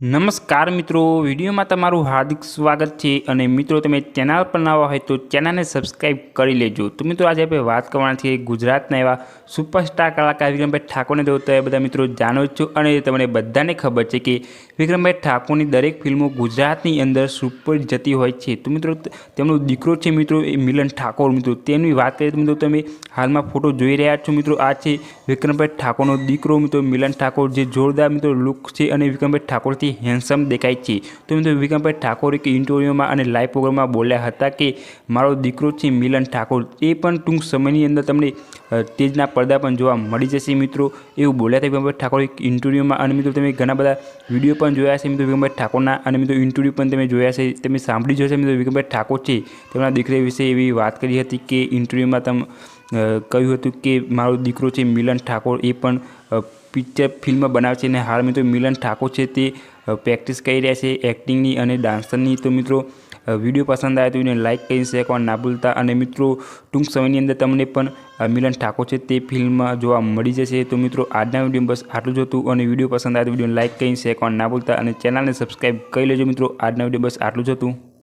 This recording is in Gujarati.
નમસ્કાર મિત્રો, વિડીયોમાં તમારું હાર્દિક સ્વાગત છે અને મિત્રો, તમે ચેનલ પર નવા હોય તો ચેનલને સબસ્ક્રાઈબ કરી લેજો. તો મિત્રો, આજે આપણે વાત કરવાના છીએ ગુજરાતના એવા સુપરસ્ટાર કલાકાર વિક્રમભાઈ ઠાકોરને. તો તમે બધા મિત્રો જાણો છો અને તમને બધાને ખબર છે કે વિક્રમભાઈ ઠાકોરની દરેક ફિલ્મો ગુજરાતની અંદર સુપર જતી હોય છે. તો મિત્રો, તેમનો દીકરો છે મિત્રો, એ મિલન ઠાકોર. મિત્રો તેમની વાત કરીએ તો મિત્રો, તમે હાલમાં ફોટો જોઈ રહ્યા છો મિત્રો, આ છે વિક્રમભાઈ ઠાકોરનો દીકરો. મિત્રો, મિલન ઠાકોર જે જોરદાર મિત્રો લુક છે અને વિક્રમભાઈ ઠાકોરથી હેન્ડસમ દેખાય છે. તો મિત્રો, વિક્રમભાઈ ઠાકોર એક ઇન્ટરવ્યૂમાં અને લાઈવ પ્રોગ્રામમાં બોલ્યા હતા કે, મારો દીકરો છે મિલન ઠાકોર. એ પણ ટૂંક સમયની અંદર તમને સ્ટેજના પડદા પણ જોવા મળી જશે મિત્રો. એવું બોલ્યા હતા વિક્રમભાઈ ઠાકોર ઇન્ટરવ્યૂમાં અને મિત્રો તમે ઘણા બધા વીડિયો પણ જોયા છે મિત્રો વિક્રમભાઈ ઠાકોરના. અને મિત્રો ઇન્ટરવ્યૂ પણ તમે જોયા છે તમે સાંભળી જશે મિત્રો વિક્રમભાઈ ઠાકોર છે. તેમના દીકરા વિશે એવી વાત કરી હતી કે ઇન્ટરવ્યૂમાં તમે કહ્યું હતું કે મારો દીકરો છે મિલન ઠાકોર. એ પણ પિક્ચર ફિલ્મ બનાવે છે. અને હાલ મિત્રો મિલન ઠાકોર છે તે પ્રેક્ટિસ કરી રહ્યા છે એક્ટિંગની અને ડાન્સરની તો મિત્રો વીડિયો પસંદ આવે તો એને લાઇક કરી શેર ના ભૂલતા. અને મિત્રો, ટૂંક સમયની અંદર તમને પણ મિલન ઠાકોર છે તે ફિલ્મ જોવા મળી જશે. તો મિત્રો, આજના વીડિયો બસ આટલું જ હતું. અને વીડિયો પસંદ આવે તો વિડીયોને લાઇક કરી શેર ના ભૂલતા. અને ચેનલને સબસ્ક્રાઈબ કરી લેજો મિત્રો. આજના વીડિયો બસ આટલું જ હતું.